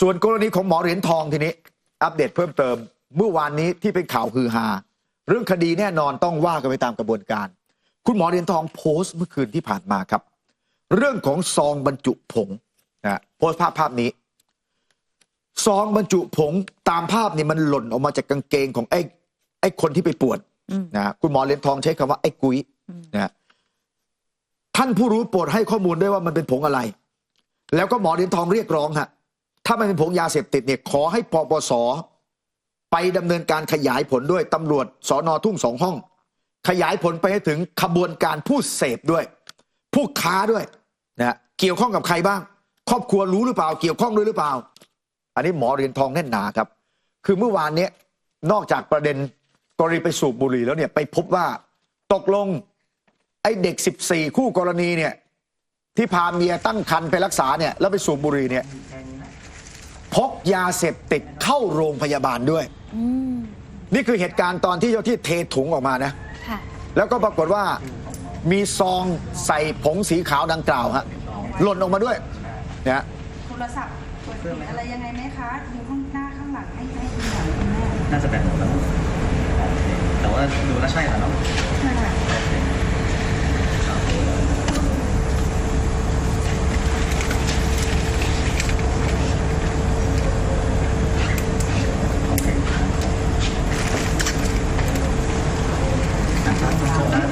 ส่วนกรณีของหมอเหรียญทองทีนี้ อัปเดตเพิ่มเติม เมื่อวานนี้ที่เป็นข่าวฮือฮาเรื่องคดีแน่นอนต้องว่ากันไปตามกระบวนการ คุณหมอเหรียญทองโพสต์เมื่อคืนที่ผ่านมาครับ เรื่องของซองบรรจุผงนะโพสต์ภาพภาพนี้ ซองบรรจุผงตามภาพนี่มันหล่นออกมาจากกางเกงของไอ้ไอ้คนที่ไปปวดอืมนะคุณหมอเหรียญทองใช้คำว่าไอ้กุ้ยนะท่านผู้รู้โปรดให้ข้อมูลด้วยว่ามันเป็นผงอะไร แล้วก็หมอเหรียญทองเรียกร้องฮะ ถ้ามันเป็นผงยาเสพติดเนี่ยขอให้ปปสไปดำเนินการขยายผลด้วยตำรวจสอนอทุ่งสองห้อง ขยายผลไปให้ถึงขบวนการผู้เสพด้วย ผู้ค้าด้วยนะเกี่ยวข้องกับใครบ้าง ครอบครัวรู้หรือเปล่า เกี่ยวข้องด้วยหรือเปล่า อันนี้หมอเรียญทองแน่นหนาครับ คือเมื่อวานเนี้ยนอกจากประเด็นกรณีไปสูบบุหรี่แล้วเนี่ยไปพบว่าตกลงไอ้เด็ก 14 คู่กรณีเนี่ยที่พาเมียตั้งครรภ์ไปรักษาเนี่ยแล้วไปสูบบุหรี่เนี่ย พกยาเสพติดเข้าโรงพยาบาลด้วยอืมนี่คือเหตุการณ์ตอนที่เจ้าที่เทถุงออกมานะ ค่ะ แล้วก็ปรากฏว่ามีซองใส่ผงสีขาวดังกล่าวฮะหล่นออกมาด้วยนะฮะ โทรศัพท์กดปิดอะไรยังไงไหมคะดูข้างหน้าข้างหลังให้ให้ดูหน่อยคุณแม่ น่าจะแบ่งหมดแล้ว แต่ว่าดูแล้วใช่แล้วเนาะ ใช่ค่ะ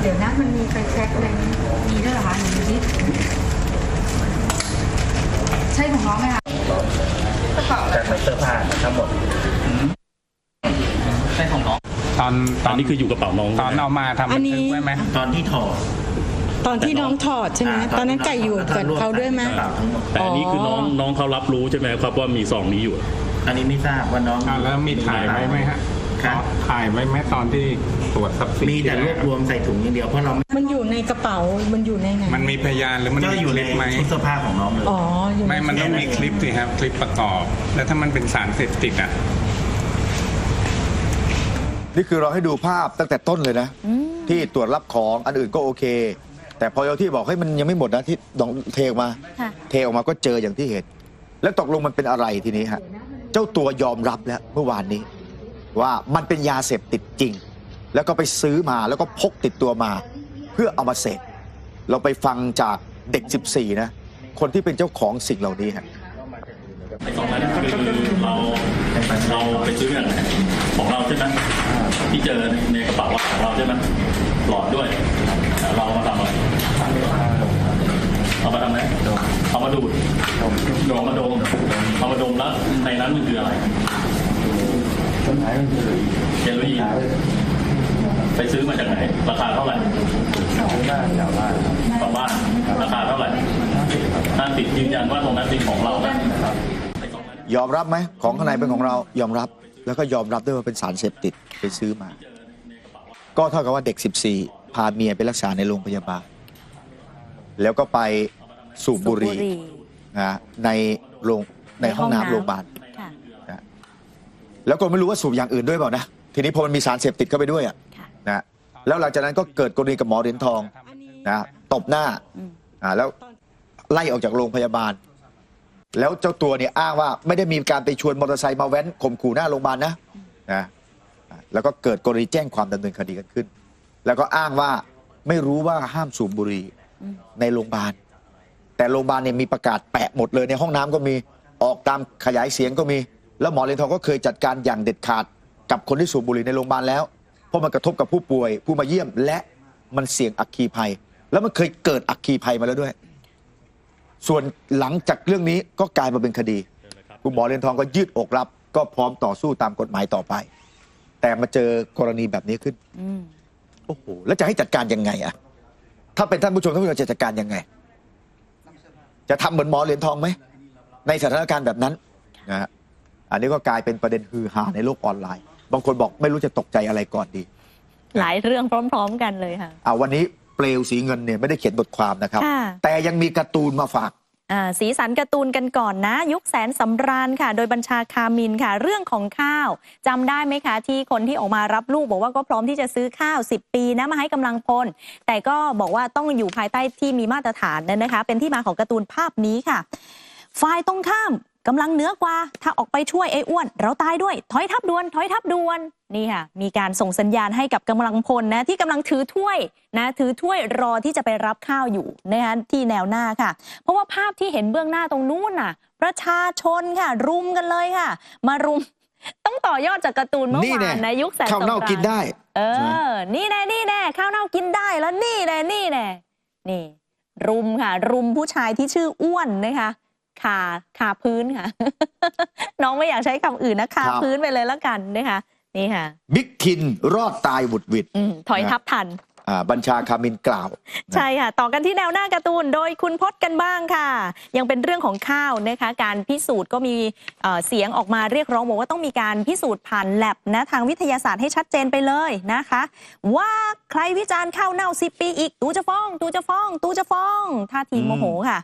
เดี๋ยวนะมันมีไฟแช็กอะไรนี่มีด้วยเหรอคะหนูดูดิ ใช่ของน้องไหมคะกระเป๋า จาก ในเสื้อผ้าทั้งหมดใช่ของน้องตอนตตออนนนี้คืออยู่กระเป๋าน้องตอนเอามาทำบันทึกไว้ไหมตอนที่ถอดตอนที่น้องถอดใช่ไหมตอนนั้นไก่อยู่กับเขาด้วยไหมเปล่าทั้งหมดแต่อันนี้คือน้องอ๋อน้องเขารับรู้ใช่ไหมครับว่ามีซองนี้อยู่ อันนี้ไม่ทราบว่าน้องอ่าแล้วมีถ่ายไว้ไหมฮะ ครับ ถ่ายไว้ไหมตอนที่ตรวจทรัพย์สินมีแต่รวบรวมใส่ถุงอย่างเดียวเพราะเราไม่มันอยู่ในกระเป๋า มันอยู่ในไหน มันมีพยานหรือมันก็มีอยู่คในลิปไหมชุดเสื้อผ้าของน้องเลย อ๋อ อยู่ในไม่มันต้องมีคลิปสิครับ คลิปประกอบ แล้วถ้ามันเป็นสารเสพติดอะ นี่คือเราให้ดูภาพตั้งแต่ต้นเลยนะอืมที่ตรวจรับของอันอื่นก็โอเค แต่พอเจ้าที่บอกให้ยมันยังไม่หมดนะที่ดองเทออกมา ค่ะ เทออกมาก็เจออย่างที่เห็น แล้วตกลงมันเป็นอะไรทีนี้ฮะ เจ้าตัวยอมรับแล้วเมื่อวานนี้ ว่ามันเป็นยาเสพติดจริง แล้วก็ไปซื้อมาแล้วก็พกติดตัวมา เพื่อเอามาเสพเราไปฟังจากเด็ก 14 นะ คนที่เป็นเจ้าของสิ่งเหล่านี้ฮะไอ้ซองนั้นคือเราเราไปซื้อมาจากไหนของเราใช่ไหมที่เจอในกระเป๋าของเราใช่ไหมหลอดด้วย เราเอามาทำอะไรเอามาทำอะไรเอามาดูดเอามาดมเอามาดมแล้วในนั้นมันคืออะไร เฮโรอีนไปซื้อมาจากไหน ราคาเท่าไหร่ต่อบ้านราคาเท่าไหร่ห้าสิบยืนยันว่าตรงนั้นเป็นของเรานะไอ้ซองนั้นยอมรับไหมของข้างในเป็นของเรายอมรับแล้วก็ยอมรับด้วยว่าเป็นสารเสพติดไปซื้อมา ก็เท่ากับว่าเด็ก 14 พาเมียไปรักษาในโรงพยาบาล แล้วก็ไปสูบบุหรี่นะในโรงในห้องน้ำโรงพยาบาลค่ะนะ แล้วก็ไม่รู้ว่าสูบอย่างอื่นด้วยเปล่านะทีนี้พอมันมีสารเสพติดเข้าไปด้วยอะค่ะ นะแล้วหลังจากนั้นก็เกิดกรณีกับหมอเหรียญทองนะตบหน้าอืม อ่าแล้วไล่ออกจากโรงพยาบาล แล้วเจ้าตัวเนี่ยอ้างว่าไม่ได้มีการไปชวนมอเตอร์ไซค์มาแว้นข่มขู่หน้าโรงพยาบาลนะนะอ่าแล้วก็เกิดกรณีแจ้งความดำเนินคดีกันขึ้น แล้วก็อ้างว่าไม่รู้ว่าห้ามสูบบุหรี่อืม ในโรงพยาบาล แต่โรงพยาบาลเนี่ยมีประกาศแปะหมดเลยในห้องน้ำก็มีออกตามขยายเสียงก็มี แล้วหมอเหรียญทองก็เคยจัดการอย่างเด็ดขาดกับคนที่สูบบุหรี่ในโรงพยาบาลแล้ว เพราะมันกระทบกับผู้ป่วย ผู้มาเยี่ยมและมันเสี่ยงอัคคีภัย แล้วมันเคยเกิดอัคคีภัยมาแล้วด้วย ส่วนหลังจากเรื่องนี้ก็กลายมาเป็นคดี คุณหมอเหรียญทองก็ยืดอกรับ ก็พร้อมต่อสู้ตามกฎหมายต่อไป แต่มาเจอกรณีแบบนี้ขึ้นอโอ้โหแล้วจะให้จัดการยังไงอะถ้าเป็นท่านผู้ชมท่านผู้ชมจะจัดการยังไง จะทำเหมือนหมอเหรียญทองไหมในสถานการณ์แบบนั้นนะฮะ อันนี้ก็กลายเป็นประเด็นฮือฮาในโลกออนไลน์ บางคนบอกไม่รู้จะตกใจอะไรก่อนดี หลายเรื่องพร้อม ๆ กันเลยค่ะเอาวันนี้เปลวสีเงินเนี่ยไม่ได้เขียนบทความนะครับ ค่ะแต่ยังมีการ์ตูนมาฝาก อ่าสีสันการ์ตูนกันก่อนนะ ยุคแสนสำราญค่ะ โดยบัญชาคามินค่ะ เรื่องของข้าวจำได้ไหมคะ ที่คนที่ออกมารับลูกบอกว่าก็พร้อมที่จะซื้อข้าว 10 ปีนะมาให้กำลังพล แต่ก็บอกว่าต้องอยู่ภายใต้ที่มีมาตรฐานนั่นนะคะ เป็นที่มาของการ์ตูนภาพนี้ค่ะ ฝ่ายตรงข้าม กำลังเหนือกว่า ถ้าออกไปช่วยไอ้อ้วน เราตายด้วย ถอยทับด่วน ถอยทับด่วน นี่ค่ะ มีการส่งสัญญาณให้กับกำลังพลนะที่กำลังถือถ้วยนะถือถ้วยรอที่จะไปรับข้าวอยู่นะคะที่แนวหน้าค่ะ เพราะว่าภาพที่เห็นเบื้องหน้าตรงนู้นน่ะ ประชาชนค่ะ รุมกันเลยค่ะ มารุมต้องต่อยอดจากการ์ตูนเมื่อนี่วาแน่นนะยุคแสนข้าวเน่าสำรญกินได้ เอใช่ไหมอนี่แน่นี่แน่ข้าวเน่ากินได้แล้วนี่แน่นี่แน่นี่ รุมค่ะ รุมผู้ชายที่ชื่ออ้วนนะคะ คาคาพื้นค่ะ น้องไม่อยากใช้คำอื่นนะคาครับพื้นไปเลยแล้วกันนะคะนี่ค่ะ บิ๊กทินรอดตายหวุดหวิด อืมถอยทับทันอ่า บัญชาคามินกล่าว ใช่ค่ะ ต่อกันที่แนวหน้าการ์ตูน โดยคุณพจน์กันบ้างค่ะ ยังเป็นเรื่องของข้าวนะคะ การพิสูจน์ก็มีเอ่อเสียงออกมาเรียกร้องบอกว่าต้องมีการพิสูจน์ผ่านแลบนะทางวิทยาศาสตร์ให้ชัดเจนไปเลยนะคะ ว่าใครวิจารณ์ข้าวเน่าสิปีอีก ตูจะฟ้อง ตูจะฟ้อง ตูจะฟ้องท่าทีโมโหค่ะ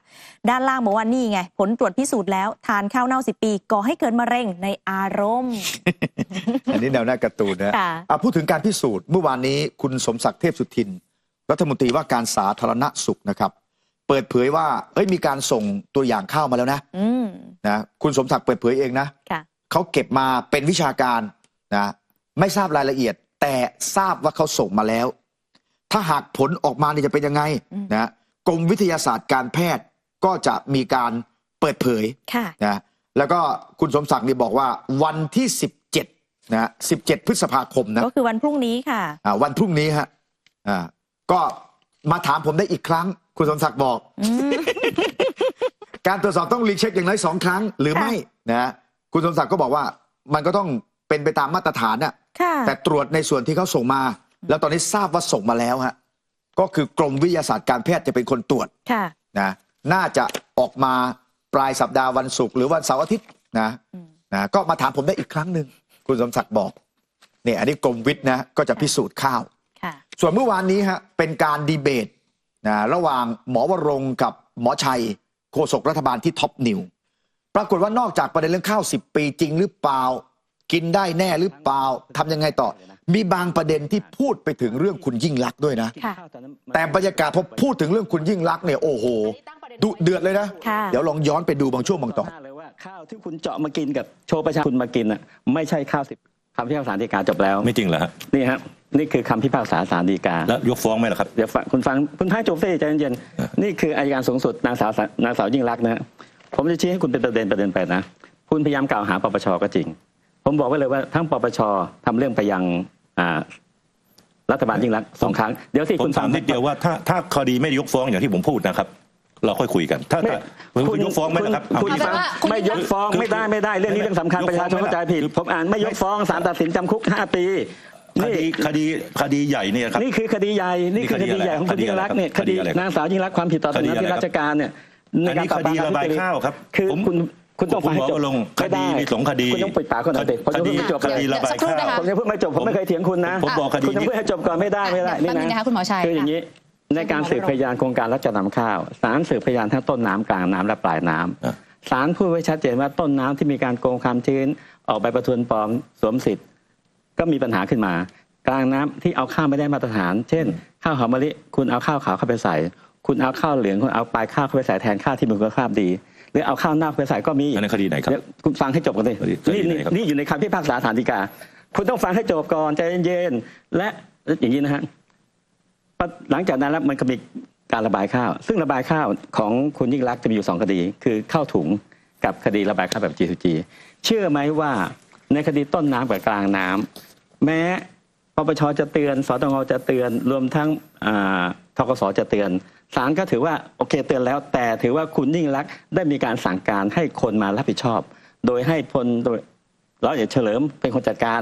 ด้านล่างบอกว่านี่ไง ผลตรวจพิสูจน์แล้วทานข้าวเน่าสิปีก่อให้เกิดมะเร็งในอารมณ์ อันนี้แนวหน้าการ์ตูนนะค่ะ อะพูดถึงการพิสูจน์เมื่อวานนี้คุณสมศักดิ์เทพสุทิน รัฐมนตรีว่าการสาธารณสุขนะครับ เปิดเผยว่าเอ้ยมีการส่งตัวอย่างข้าวมาแล้วนะอืมนะคุณสมศักดิ์เปิดเผยเองนะ ค่ะ เขาเก็บมาเป็นวิชาการนะไม่ทราบรายละเอียด แต่ทราบว่าเขาส่งมาแล้ว ถ้าหากผลออกมาเนี่ยจะเป็นยังไงอืม นะกรมวิทยาศาสตร์การแพทย์ก็จะมีการเปิดเผยค่ะ นะแล้วก็คุณสมศักดิ์นี่บอกว่าวันที่17 นะ17พฤษภาคมนะก็คือวันพรุ่งนี้ค่ะอ่าวันพรุ่งนี้ฮะอ่าก็มาถามผมได้อีกครั้ง คุณสมศักดิ์บอกอืมการตรวจสอบต้องรีเช็คอย่างน้อยสองครั้ง หรือค่ะไม่นะคุณสมศักดิ์ก็บอกว่ามันก็ต้องเป็นไปตามมาตรฐานน่ะค่ะแต่ตรวจในส่วนที่เขาส่งมา แล้วตอนนี้ทราบว่าส่งมาแล้วฮะก็คือกรมวิทยาศาสตร์การแพทย์จะเป็นคนตรวจค่ะนะน่าจะออกมาปลายสัปดาห์วันศุกร์หรือวันเสาร์อาทิตย์นะอืมนะก็มาถามผมได้อีกครั้งหนึ่ง คุณสมศักดิ์บอกเนี่ยอันนี้กรมวิทย์นะก็จะพิสูจน์ข้าวค่ะส่วนเมื่อวานนี้ฮะเป็นการดีเบตนะระหว่างหมอวรงค์กับหมอชัยโฆษกรัฐบาลที่ท็อปนิวปรากฏว่านอกจากประเด็นเรื่องข้าว 10 ปีจริงหรือเปล่า กินได้แน่หรือเปล่าทำยังไงต่อ มีบางประเด็นที่พูดไปถึงเรื่องคุณยิ่งลักษณ์ด้วยนะค่ะแต่บรรยากาศพอพูดถึงเรื่องคุณยิ่งลักษณ์เนี่ยโอ้โหดุเดือดเลยนะค่ะเดี๋ยวลองย้อนไปดูบางช่วงบางตอนเลยว่า ข้าวที่คุณเจาะมากินกับโชว์ประชาคุณมากินอะไม่ใช่ข้าวสิบคำพิพากษาฎีกาจบแล้ว ไม่จริงเหรอฮะนี่ฮะนี่คือคำพิพากษาศาลฎีกา แล้วยกฟ้องไหมล่ะครับ เดี๋ยวฟังคุณฟังคุณพายโจเฟ่ใจเย็นๆนี่คืออายการสูงสุดนางสาวนางสาวยิ่งรักษณ์นะฮะผมจะชี้ให้คุณเป็นประเด็นประเด็นไปนะ คุณพยายามกล่าวหาปปชก็จริง ผมบอกไว้เลยว่าทั้งปปชทำเรื่องไปยังอ่ารัฐบาลยิ่งรักษณ์สองครั้งเดี๋ยวที่ผคุมณฟัถางมนิดเดียวว่าถ้าถ้าคดีไม่ยกฟ้องอย่างที่ผมพูดนะครับ เราค่อยคุยกัน ถ้าไม่ถ้าคุณยกฟ้องไหมล่ะครับคุณเอาฟังคือไม่ยกฟ้องคือไม่ได้ไม่ได้เรื่องนี้เรื่องสำคัญยกประฟ้ชาองชนเข้าใจผิดไม่ได้ผมอ่านไม่ยกฟ้องศาลตัดสินจำคุกห้าปีคนี่ดีคดีคดีใหญ่เนี่ยครับ นี่คือคดีใหญ่นี่คือคดีใหญ่ของคุณยิ่งรักษณ์เนี่ยคคดีดีอะไรครับนางสาวยิ่งรักษณ์ความผิดต่อคดีหน้าอะไรที่ครับ ราชการเนี่ยในอันการนี้ปราบคปรามดีการระบายทุจริตข้าวครับคือผมคุณคุณต้องฟังให้จบผมบอกว่าลงไม่ได้คดีมีสองคดีคุณต้องปิดปากคนหน่อยดิผมยังคดีพูดไม่จบเลยคดีระบายสักครู่ข้าวนะคะ ผมยังพูดไม่จบผมไม่เคยเถียงคุณนะผมบอกคดีคุณต้องนี้ พูดให้จบก่อนไม่ได้ไม่ได้แป๊บนึงนะคะคุณหมอชัย คืออย่างนี้ ในการสืบพยานโครงการรับจำนำข้าวศาลสืบพยานทั้งต้นน้ำกลางน้ำและปลายน้ำอะศาลพูดไว้ชัดเจนว่าต้นน้ำที่มีการโกงความชื้นออกใบประทวนปลอมสวมสิทธิ์ ก็มีปัญหาขึ้นมา กลางน้ำที่เอาข้าวไม่ได้มาตรฐาน เช่น ข้าวหอมมะลิคุณเอาข้าวขาวเข้าไปใส่ คุณเอาข้าวเหลืองคุณเอาปลายข้าวเข้าไปใส่แทนข้าวที่มีคุณภาพดี หรือเอาข้าวเน่าเข้าไปใส่ก็มีอันนั้นคดีไหนครับเดี๋ยวคุณฟังให้จบก่อนเลยคดีนี่ไหนนี่ครับนี่อยู่ในคำพิพากษาศาลฎีกา คุณต้องฟังให้จบก่อนใจเย็นๆและอย่างนี้นะฮะ หลังจากนั้นแล้วมันก็มีการระบายข้าว ซึ่งระบายข้าวของคุณยิ่งรักษณ์จะมีอยู่สองคดี คือข้าวถุงกับคดีระบายข้าวแบบ G2G เชื่อไหมว่าในคดีต้นน้ำกับกลางน้ำแม้ปปชจะเตือนสตงจะเตือนรวมทั้งอ่าทกสจะเตือนศาลก็ถือว่าโอเคเตือนแล้ว แต่ถือว่าคุณยิ่งรักษณ์ได้มีการสั่งการให้คนมารับผิดชอบ โดยให้พลโดยร้อยเอกเฉลิมเป็นคนจัดการ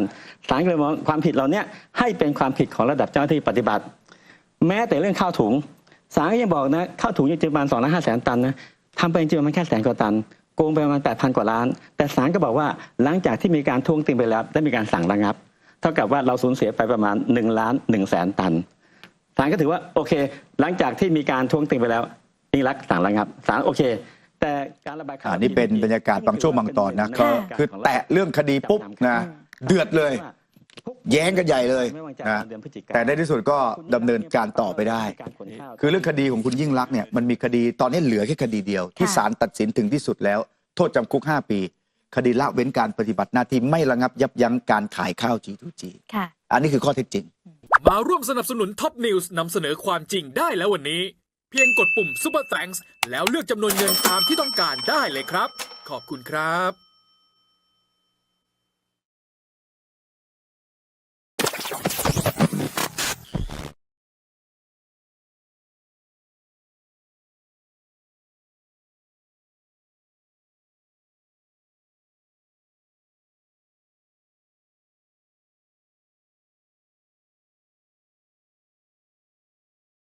ศาลก็เลยมองความผิดเราเนี้ยให้เป็นความผิดของระดับเจ้าหน้าที่ปฏิบัติ แม้แต่เรื่องข้าวถุงศาลก็ยังบอกนะข้าวถุงจริงๆประมาณสองล้านห้าแสนตันนะทำไปจริงๆมันแค่แสนกว่าตันโกงไปประมาณแปดพันกว่าล้าน แต่ศาลก็บอกว่าหลังจากที่มีการทวงติงไปแล้วได้มีการสั่งระงับ เท่ากับว่าเราสูญเสียไปประมาณ1ล้าน1แสนตันศาลก็ถือว่าโอเค หลังจากที่มีการทวงติงไปแล้วนี่รักสั่งระงับศาลโอเค แต่การระบายข่าวอ่านี่เป็นบรรยากาศบางช่วงบางตอนนะเป็ก็นบรรยากาศคือของแตะเรื่องคดีปุ๊บนะเดือดเลย แย้งกันใหญ่เลยไม่วางใจนะเดือนพฤศจิกาแต่ในที่สุดก็ดำเนินการต่อไปได้ คือเรื่องคดีของคุณยิ่งรักษณ์เนี่ยมันมีคดีตอนนี้เหลือแค่คดีเดียว ที่ค่ะศาลตัดสินถึงที่สุดแล้ว โทษจำคุก 5 ปี คดีละเว้นการปฏิบัติหน้าที่ไม่ระงับยับยั้งการขายข้าว G2G ค่ะอันนี้คือข้อเท็จจริง มาร่วมสนับสนุนท็อปนิวส์นำเสนอความจริงได้แล้ววันนี้ เพียงกดปุ่ม Super Thanks แล้วเลือกจำนวนเงินตามที่ต้องการได้เลยครับ ขอบคุณครับ Thank you.